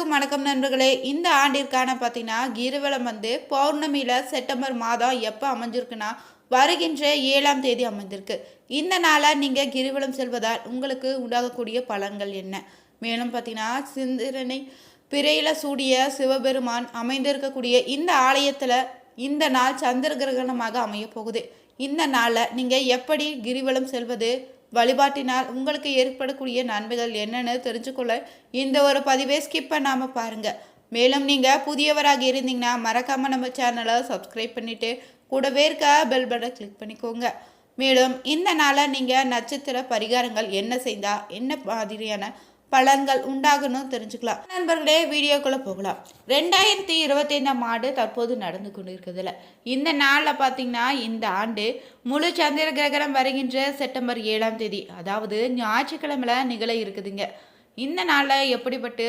அனைவருக்கும் வணக்கம் நண்பர்களே. இந்த ஆண்டிற்கான பார்த்தீங்கன்னா கிரிவலம் வந்து பௌர்ணமியில் செப்டம்பர் மாதம் எப்போ அமைஞ்சிருக்குன்னா வருகின்ற ஏழாம் தேதி அமைந்திருக்கு. இந்த நாளை நீங்கள் கிரிவலம் செல்வதால் உங்களுக்கு உண்டாகக்கூடிய பலன்கள் என்ன? மேலும் பார்த்தீங்கன்னா சிந்திரனை பிறையில் சூடிய சிவபெருமான் அமைந்திருக்கக்கூடிய இந்த ஆலயத்தில் இந்த நாள் சந்திர கிரகணமாக அமைய போகுது. இந்த நாளில் நீங்கள் எப்படி கிரிவலம் செல்வது வழிபாட்டினால் உங்களுக்கு ஏற்படக்கூடிய நன்மைகள் என்னென்னு தெரிஞ்சுக்கொள்ள இந்த ஒரு பதிவை ஸ்கிப் பண்ணாமல் பாருங்கள் மேலும் நீங்கள் புதியவராக இருந்தீங்கன்னா மறக்காமல் நம்ம சேனலை சப்ஸ்கிரைப் பண்ணிவிட்டு கூடவே இருக்க பெல் பட்டனை கிளிக் பண்ணிக்கோங்க. மேலும் இந்த நாளை நீங்கள் நட்சத்திர பரிகாரங்கள் என்ன செய்தால் என்ன மாதிரியான பலன்கள் உண்டாகணும் தெரிஞ்சுக்கலாம். நண்பர்களே வீடியோக்குள்ளே போகலாம். ரெண்டாயிரத்தி இருபத்தைந்தாம் ஆண்டு தற்போது நடந்து கொண்டு இருக்குதுல இந்த நாளில் பார்த்தீங்கன்னா இந்த ஆண்டு முழு சந்திர கிரகணம் வருகின்ற செப்டம்பர் ஏழாம் தேதி அதாவது ஞாயிற்றுக்கிழமையில் நிகழ இருக்குதுங்க. இந்த நாளில் எப்படிப்பட்டு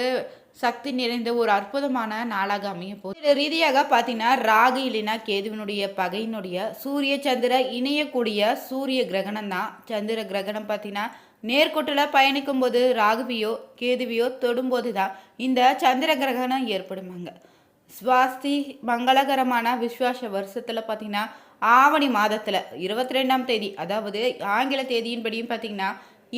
சக்தி நிறைந்த ஒரு அற்புதமான நாளாக அமைய போகுது. இது ரீதியாக பார்த்தீங்கன்னா ராகு இல்லைனா கேதுவினுடைய பகையினுடைய சூரிய சந்திர இணையக்கூடிய சூரிய கிரகணம் தான் சந்திர கிரகணம் பார்த்தீங்கன்னா நேர்கோட்டில் பயணிக்கும்போது ராகுவியோ கேதுவியோ தொடும்போது தான் இந்த சந்திர கிரகணம் ஏற்படுமாங்க. ஸ்வாஸ்தி மங்களகரமான விஸ்வாச வருஷத்தில் பார்த்தீங்கன்னா ஆவணி மாதத்தில் இருபத்தி ரெண்டாம் தேதி அதாவது ஆங்கில தேதியின்படியும் பார்த்தீங்கன்னா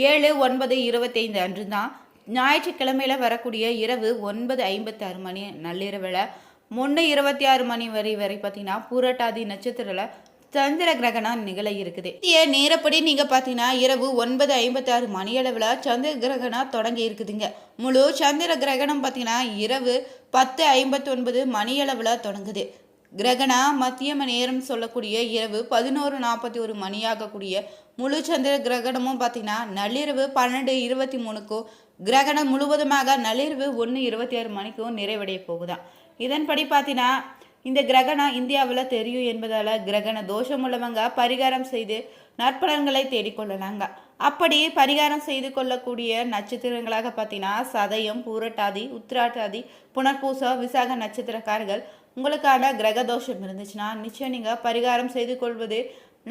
ஏழு ஒன்பது இருபத்தைந்து அன்று தான் ஞாயிற்றுக்கிழமையில் வரக்கூடிய இரவு ஒன்பது ஐம்பத்தாறு மணி நள்ளிரவில் முன்னே இருபத்தி ஆறு மணி வரை வரை பார்த்தீங்கன்னா பூரட்டாதி நட்சத்திரத்தில் சந்திர கிரகணம் நிகழ இருக்குது. இந்திய நேரப்படி நீங்கள் பார்த்தீங்கன்னா இரவு ஒன்பது ஐம்பத்தாறு மணியளவில் சந்திர கிரகணம் தொடங்கி இருக்குதுங்க. முழு சந்திர கிரகணம் பார்த்தீங்கன்னா இரவு பத்து ஐம்பத்தி ஒன்பது மணியளவில் தொடங்குது. கிரகண மத்தியம நேரம் சொல்லக்கூடிய இரவு பதினோரு நாற்பத்தி ஒரு மணியாகக்கூடிய முழு சந்திர கிரகணமும் பார்த்தீங்கன்னா நள்ளிரவு பன்னெண்டு இருபத்தி மூணுக்கும் கிரகணம் முழுவதுமாக நள்ளிரவு ஒன்று இருபத்தி ஆறு மணிக்கும் நிறைவடைய போகுதான் இதன்படி பார்த்தீங்கன்னா இந்த கிரகணம் இந்தியாவில் தெரியும் என்பதால் கிரகண தோஷம் உள்ளவங்க பரிகாரம் செய்து நற்பலன்களை தேடிக்கொள்ளலாங்க. அப்படி பரிகாரம் செய்து கொள்ளக்கூடிய நட்சத்திரங்களாக பார்த்தீங்கன்னா சதயம் பூரட்டாதி உத்திராட்டாதி புனர்பூச விசாக நட்சத்திரக்காரர்கள் உங்களுக்கான கிரக தோஷம் இருந்துச்சுன்னா நிச்சயம் நீங்கள் பரிகாரம் செய்து கொள்வது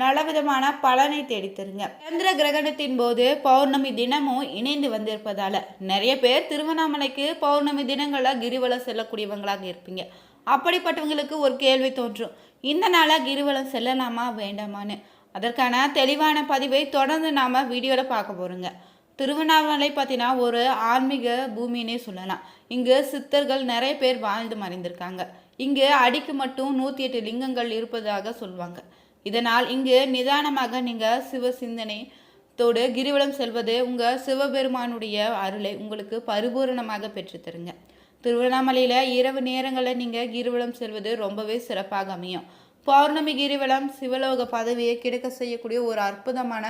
நலவிதமான பலனை தேடித்தருங்க. சந்திர கிரகணத்தின் போது பௌர்ணமி தினமும் இணைந்து வந்திருப்பதால நிறைய பேர் திருவண்ணாமலைக்கு பௌர்ணமி தினங்களில் கிரிவலம் செல்லக்கூடியவங்களாக இருப்பீங்க. அப்படிப்பட்டவங்களுக்கு ஒரு கேள்வி தோன்றும். இந்த நாளாக கிரிவலம் செல்லலாமா வேண்டாமான்னு. அதற்கான தெளிவான பதிவை தொடர்ந்து நாம் வீடியோவில் பார்க்க போகிறோங்க திருவண்ணாமலை பார்த்தீங்கன்னா ஒரு ஆன்மீக பூமின்னே சொல்லலாம். இங்கு சித்தர்கள் நிறைய பேர் வாழ்ந்து மறைந்திருக்காங்க. இங்கு அடிக்கு மட்டும் நூற்றி எட்டு லிங்கங்கள் இருப்பதாக சொல்லுவாங்க இதனால் இங்கு நிதானமாக நீங்கள் சிவ சிந்தனை தோடு கிரிவலம் செல்வது உங்கள் சிவபெருமானுடைய அருளை உங்களுக்கு பரிபூரணமாக பெற்றுத்தருங்க. திருவண்ணாமலையில் இரவு நேரங்களில் நீங்கள் கிரிவலம் செல்வது ரொம்பவே சிறப்பாக அமையும். பௌர்ணமி கிரிவலம் சிவலோக பதவியை கிடைக்க செய்யக்கூடிய ஒரு அற்புதமான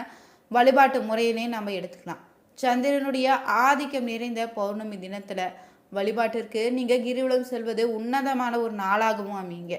வழிபாட்டு முறையினே நம்ம எடுத்துக்கலாம். சந்திரனுடைய ஆதிக்கம் நிறைந்த பௌர்ணமி தினத்தில் வழிபாட்டிற்கு நீங்கள் கிரிவலம் செல்வது உன்னதமான ஒரு நாளாகவும் அமையுங்க.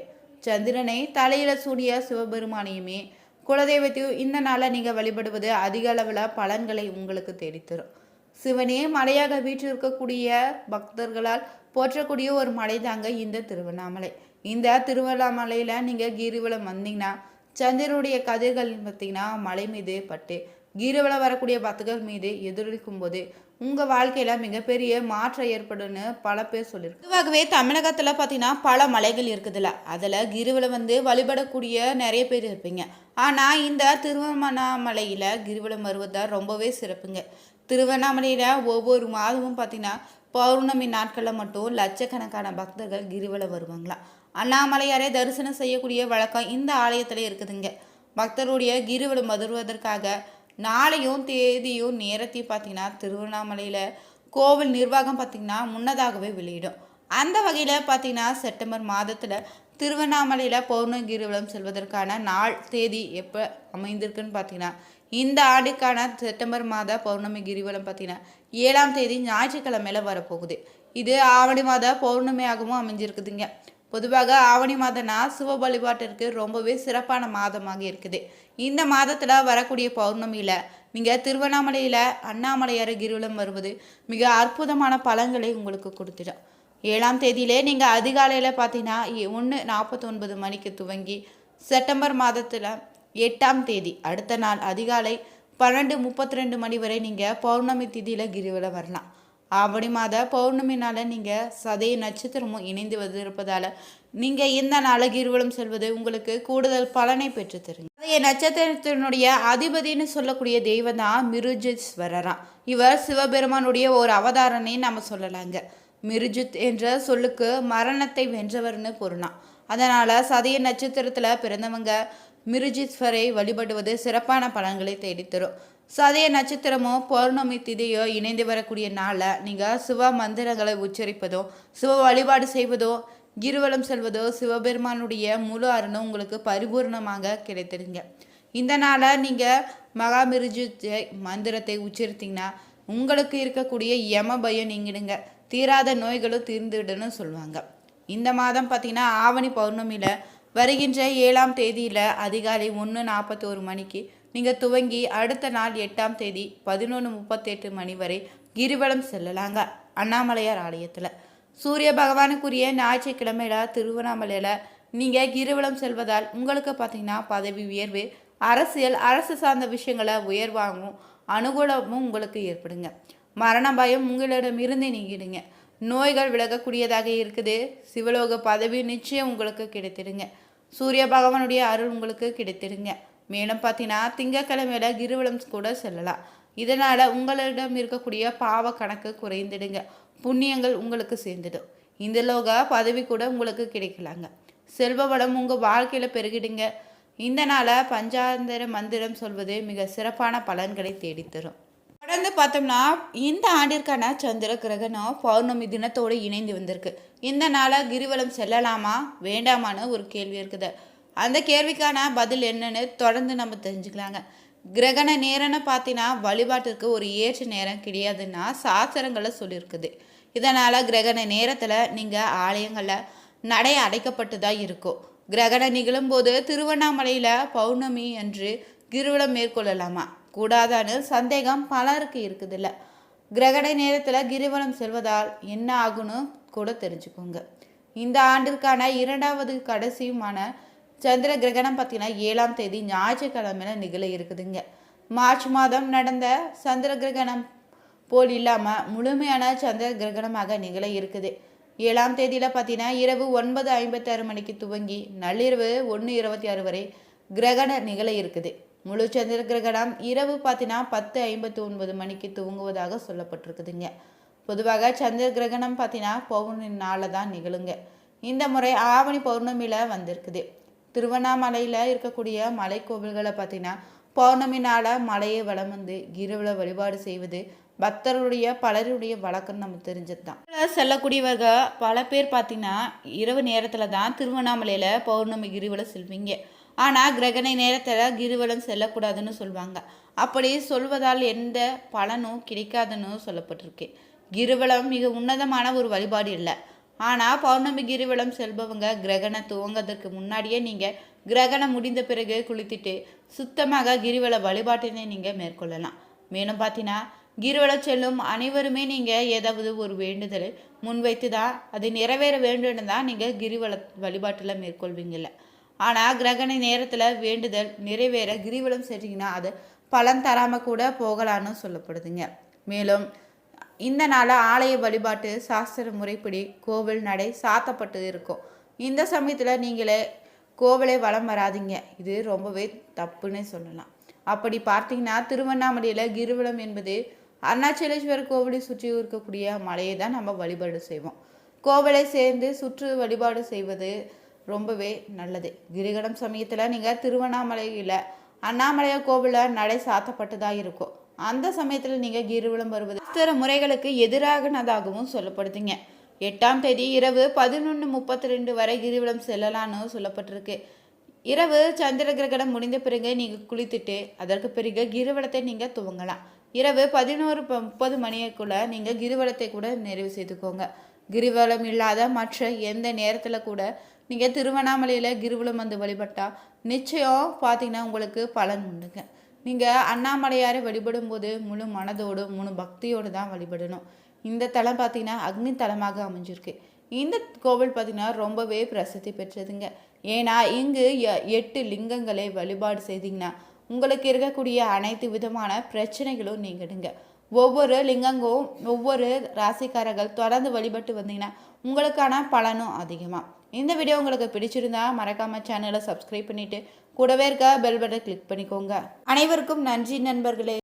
சந்திரனை தலையில் சூடிய சிவபெருமானையுமே குலதெய்வத்தையும் இந்த நாளில் நீங்கள் வழிபடுவது அதிக அளவில் பலன்களை உங்களுக்கு தேடித்தரும். சிவனே மலையாக வீற்றிருக்கக்கூடிய பக்தர்களால் போற்றக்கூடிய ஒரு மலை தாங்க இந்த திருவண்ணாமலை. இந்த திருவண்ணாமலையில் நீங்கள் கிரிவலம் வந்தீங்கன்னா சந்திரனுடைய கதிர்கள் பார்த்தீங்கன்னா மலை மீது பட்டு கிரிவலம் வரக்கூடிய பக்தர்கள் மீது எதிரொலிக்கும் போது உங்கள் வாழ்க்கையில் மிகப்பெரிய மாற்றம் ஏற்படும்னு பல பேர் சொல்லியிருக்கு பொதுவாகவே தமிழகத்தில் பார்த்தீங்கன்னா பல மலைகள் இருக்குதுல்ல அதில் கிரிவலம் வந்து வழிபடக்கூடிய நிறைய பேர் இருப்பீங்க. ஆனால் இந்த திருவண்ணாமலையில் கிரிவலம் வருவதால் ரொம்பவே சிறப்புங்க. திருவண்ணாமலையில் ஒவ்வொரு மாதமும் பார்த்தீங்கன்னா பௌர்ணமி நாட்களில் மட்டும் லட்சக்கணக்கான பக்தர்கள் கிரிவலம் வருவாங்களாம் அண்ணாமலையாரே தரிசனம் செய்யக்கூடிய வழக்கம் இந்த ஆலயத்தில் இருக்குதுங்க. பக்தருடைய கிரிவலம் வருவதற்காக நாளையும் தேதியும் நேரத்தையும் பார்த்தீங்கன்னா திருவண்ணாமலையில் கோவில் நிர்வாகம் பார்த்திங்கன்னா முன்னதாகவே வெளியிடும். அந்த வகையில் பார்த்தீங்கன்னா செப்டம்பர் மாதத்தில் திருவண்ணாமலையில் பௌர்ணமி கிரிவலம் செல்வதற்கான நாள் தேதி எப்போ அமைந்திருக்குன்னு பார்த்தீங்கன்னா இந்த ஆண்டுக்கான செப்டம்பர் மாத பௌர்ணமி கிரிவலம் பார்த்தீங்கன்னா ஏழாம் தேதி ஞாயிற்றுக்கிழமையில வரப்போகுது. இது ஆவணி மாத பௌர்ணமியாகவும் அமைஞ்சிருக்குதுங்க. பொதுவாக ஆவணி மாதம்னா சிவ வழிபாட்டிற்கு ரொம்பவே சிறப்பான மாதமாக இருக்குது. இந்த மாதத்தில் வரக்கூடிய பௌர்ணமியில் நீங்கள் திருவண்ணாமலையில் அண்ணாமலையார் கிரிவலம் வருவது மிக அற்புதமான பலன்களை உங்களுக்கு கொடுத்துடும். ஏழாம் தேதியிலே நீங்கள் அதிகாலையில் பார்த்தீங்கன்னா ஒன்று நாற்பத்தொன்பது மணிக்கு துவங்கி செப்டம்பர் மாதத்தில் எட்டாம் தேதி. அடுத்த நாள் அதிகாலை பன்னெண்டு முப்பத்தி ரெண்டு மணி வரை நீங்கள் பௌர்ணமி திதியில் கிரிவலம் வரலாம். ஆவணி மாத பௌர்ணமி நாளில் நீங்கள் சதய நட்சத்திரமும் இணைந்து வந்து இருப்பதால் நீங்கள் இந்த நாள கிரிவலம் செல்வது உங்களுக்கு கூடுதல் பலனை பெற்று தருங்க. சதய நட்சத்திரத்தினுடைய அதிபதினு சொல்லக்கூடிய தெய்வம் தான் மிருஜீஸ்வரரா இவர் சிவபெருமானுடைய ஒரு அவதாரனே நம்ம சொல்லலாங்க. மிருஜித் என்ற சொல்லுக்கு மரணத்தை வென்றவர்னு பொருளாம். அதனால் சதய நட்சத்திரத்தில் பிறந்தவங்க மிருஜீஸ்வரை வழிபடுவது சிறப்பான பலன்களை தேடித்தரும். சதய நட்சத்திரமோ பௌர்ணமி திதியோ இணைந்து வரக்கூடிய நாளில் நீங்கள் சிவ மந்திரங்களை உச்சரிப்பதோ சிவ வழிபாடு செய்வதோ கிருவலம் செல்வதோ சிவபெருமானுடைய முழு அருணும் உங்களுக்கு பரிபூர்ணமாக கிடைத்திருங்க. இந்த நாளை நீங்கள் மகாமிருஜித்தை மந்திரத்தை உச்சரித்தீங்கன்னா உங்களுக்கு இருக்கக்கூடிய யம பயம் நீங்கிடுங்க. தீராத நோய்களும் தீர்ந்துடுன்னு சொல்லுவாங்க. இந்த மாதம் பார்த்தீங்கன்னா ஆவணி பௌர்ணமியில் வருகின்ற ஏழாம் தேதியில் அதிகாலை ஒன்று நாற்பத்தோரு மணிக்கு நீங்கள் துவங்கி அடுத்த நாள் எட்டாம் தேதி பதினொன்று முப்பத்தெட்டு மணி வரை கிரிவலம் செல்லலாங்க. அண்ணாமலையார் ஆலயத்தில். சூரிய பகவானுக்குரிய ஞாயிற்றுக்கிழமையில திருவண்ணாமலையில் நீங்கள் கிரிவலம் செல்வதால் உங்களுக்கு பார்த்தீங்கன்னா பதவி உயர்வு அரசியல் அரசு சார்ந்த விஷயங்களை உயர்வாகவும் அனுகூலமும் உங்களுக்கு ஏற்படுங்க. மரண பயம் உங்களிடம் இருந்து நீங்கிடுங்க. நோய்கள் விலகக்கூடியதாக இருக்குது. சிவலோக பதவி நிச்சயம் உங்களுக்கு கிடைத்திடுங்க. சூரிய பகவானுடைய அருள் உங்களுக்கு கிடைத்திடுங்க. மேலும் பார்த்தீங்கன்னா திங்கக்கிழமையில கிருவலம் கூட செல்லலாம். இதனால் உங்களிடம் இருக்கக்கூடிய பாவ கணக்கு குறைந்துடுங்க. புண்ணியங்கள் உங்களுக்கு சேர்ந்துடும். இந்த லோக பதவி கூட உங்களுக்கு கிடைக்கலாங்க. செல்வ வளம் உங்கள் வாழ்க்கையில் பெருகிடுங்க. இந்த நாளை பஞ்சாந்தர மந்திரம் சொல்வது மிக சிறப்பான பலன்களை தேடித்தரும். தொடர்ந்து பார்த்தோம்னா இந்த ஆண்டிற்கான சந்திர கிரகணம் பௌர்ணமி தினத்தோடு இணைந்து வந்திருக்கு. இந்த நாளை கிரிவலம் செல்லலாமா வேண்டாமான்னு ஒரு கேள்வி இருக்குது. அந்த கேள்விக்கான பதில் என்னன்னு தொடர்ந்து நம்ம தெரிஞ்சுக்கலாங்க. கிரகண நேரம்னு பார்த்தீங்கன்னா வழிபாட்டிற்கு ஒரு ஏற்ற நேரம் கிடையாதுன்னா சாஸ்திரங்களை சொல்லியிருக்குது. இதனால் கிரகண நேரத்தில் நீங்கள் ஆலயங்களில் நடை அடைக்கப்பட்டு தான் இருக்கும் கிரகணம் நிகழும்போது திருவண்ணாமலையில் பௌர்ணமி என்று கிரிவலம் மேற்கொள்ளலாமா? கூடாதான்னு சந்தேகம் பலருக்கு இருக்குதுல்ல. கிரகண நேரத்தில் கிரிவலம் செல்வதால் என்ன ஆகுன்னு கூட தெரிஞ்சுக்கோங்க. இந்த ஆண்டிற்கான இரண்டாவது கடைசியுமான சந்திர கிரகணம் பார்த்தீங்கன்னா ஏழாம் தேதி ஞாயிற்றுக்கிழமையில நிகழ இருக்குதுங்க. மார்ச் மாதம் நடந்த சந்திர கிரகணம் போல் இல்லாமல் முழுமையான சந்திர கிரகணமாக நிகழ இருக்குது. ஏழாம் தேதியில் பார்த்தீங்கன்னா இரவு ஒன்பது ஐம்பத்தாறு மணிக்கு துவங்கி நள்ளிரவு ஒன்று இருபத்தி ஆறு வரை கிரகணம் நிகழ இருக்குது. முழு சந்திர கிரகணம் இரவு பார்த்தீங்கன்னா பத்து ஐம்பத்தி ஒன்பது மணிக்கு துவங்குவதாக சொல்லப்பட்டிருக்குதுங்க. பொதுவாக சந்திர கிரகணம் பார்த்தீங்கன்னா பௌர்ணமி நாளில் தான் நிகழுங்க. இந்த முறை ஆவணி பௌர்ணமியில் வந்திருக்குது. திருவண்ணாமலையில் இருக்கக்கூடிய மலை கோவில்களை பார்த்தீங்கன்னா பௌர்ணமி மலையை வளம் வந்து இரவில் வழிபாடு செய்வது பக்தருடைய பலருடைய வழக்கம் நம்ம தெரிஞ்சது தான் செல்லக்கூடியவர்கள் பல பேர் பார்த்தீங்கன்னா இரவு நேரத்தில் தான் திருவண்ணாமலையில் பௌர்ணமி கிரிவில் செல்வீங்க. ஆனால் கிரகண நேரத்தில் கிரிவலம் செல்லக்கூடாதுன்னு சொல்லுவாங்க அப்படி சொல்வதால் எந்த பலனும் கிடைக்காதுன்னு சொல்லப்பட்டிருக்கு. கிரிவலம் மிக உன்னதமான ஒரு வழிபாடு இல்லை. ஆனால் பௌர்ணமி கிரிவலம் செல்பவங்க கிரகணம் துவங்கிறதுக்கு முன்னாடியே நீங்கள் கிரகணம் முடிந்த பிறகு குளித்துட்டு சுத்தமாக கிரிவல வழிபாட்டினை நீங்கள் மேற்கொள்ளலாம். மேலும் பார்த்தீங்கன்னா கிரிவலம் செல்லும் அனைவருமே நீங்கள் ஏதாவது ஒரு வேண்டுதல் முன்வைத்து தான் அது நிறைவேற வேண்டும்னு தான் நீங்கள் கிரிவல வழிபாட்டில் மேற்கொள்வீங்கள்ல ஆனால் கிரகண நேரத்தில் வேண்டுதல் நிறைவேற கிரிவலம் செஞ்சீங்கன்னா அது பலன் தராமல் கூட போகலான்னு சொல்லப்படுதுங்க. மேலும் இந்த நாளில் ஆலய வழிபாட்டு சாஸ்திர முறைப்படி கோவில் நடை சாத்தப்பட்டு இருக்கும். இந்த சமயத்தில் நீங்களே கோவிலை வளம் வராதிங்க. இது ரொம்பவே தப்புன்னு சொல்லலாம். அப்படி பார்த்தீங்கன்னா திருவண்ணாமலையில் கிரிவலம் என்பது அருணாச்சலேஸ்வரர் கோவிலை சுற்றி இருக்கக்கூடிய மலையை தான் நம்ம வழிபாடு செய்வோம். கோவிலை சேர்ந்து சுற்று வழிபாடு செய்வது ரொம்பவே நல்லது. கிரிகடம் சமயத்தில் நீங்கள் திருவண்ணாமலையில் அண்ணாமலையார் கோவிலில் நடை சாத்தப்பட்டதாக இருக்கும் அந்த சமயத்தில் நீங்கள் கிரிவலம் வருவது சில முறைகளுக்கு எதிராகனதாகவும் சொல்லப்படுதுங்க. எட்டாம் தேதி இரவு பதினொன்று முப்பத்தி ரெண்டு வரை கிரிவலம் செல்லலான்னு சொல்லப்பட்டிருக்கு. இரவு சந்திர கிரகணம் முடிந்த பிறகு நீங்கள் குளித்துட்டு அதற்கு பிறகு கிரிவலத்தை நீங்கள் துவங்கலாம். இரவு பதினோரு முப்பது மணிக்குள்ளே நீங்கள் கிரிவலத்தை கூட நிறைவு செய்துக்கோங்க. கிரிவலம் இல்லாத மற்ற எந்த நேரத்தில் கூட நீங்கள் திருவண்ணாமலையில் கிரிவலம் வந்து வழிபட்டால் நிச்சயம் பார்த்தீங்கன்னா உங்களுக்கு பலன் உண்டுங்க. நீங்கள் அண்ணாமலையாரை வழிபடும் போது முழு மனதோடு முழு பக்தியோடு தான் வழிபடணும். இந்த தலம் பார்த்தீங்கன்னா அக்னி தலமாக அமைஞ்சிருக்கு. இந்த கோவில் பார்த்தீங்கன்னா ரொம்பவே பிரசித்தி பெற்றதுங்க. ஏன்னா இங்கு எட்டு லிங்கங்களை வழிபாடு செய்தீங்கன்னா உங்களுக்கு இருக்கக்கூடிய அனைத்து விதமான பிரச்சனைகளும் நீங்கிடுங்க. ஒவ்வொரு லிங்கங்கும் ஒவ்வொரு ராசிக்காரர்கள் தொடர்ந்து வழிபட்டு வந்தீங்கன்னா உங்களுக்கான பலனும் அதிகமாக இந்த வீடியோ உங்களுக்கு பிடிச்சிருந்தா மறக்காமல் சேனலை சப்ஸ்கிரைப் பண்ணிவிட்டு கூடவே இருக்க பெல் பட்டனை கிளிக் பண்ணிக்கோங்க. அனைவருக்கும் நன்றி நண்பர்களே.